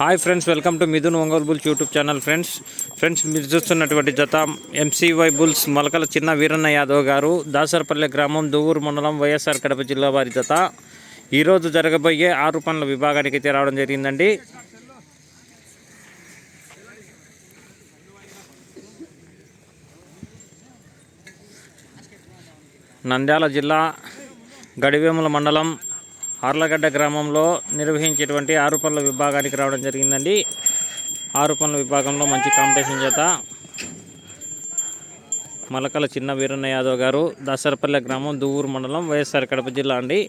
Hi friends welcome to Mithun Ongole bulls YouTube channel friends. Friends మీరు చూస్తున్నటువంటి జత ఎంసీవై bulls మొలకల చిన్న వీరన్న యాదవ్ గారు దాసరపల్లె గ్రామం దువ్వూరు మండలం వైఎస్ఆర్ కడప జిల్లా వారి జత. ఈరోజు జరగబోయే ఆరు పనుల విభాగానికి అయితే రావడం జరిగిందండి. నంద్యాల జిల్లా గడివేముల మండలం ఆర్లగడ్డ గ్రామంలో నిర్వహించేటువంటి ఆరు పనుల విభాగానికి రావడం జరిగిందండి. ఆరు పనుల విభాగంలో మంచి కాంపిటీషన్ చేత మలకల చిన్న వీరన్న యాదవ్ గారు దసరపల్లె గ్రామం దువ్వూరు మండలం వైఎస్ఆర్ కడప జిల్లా అండి.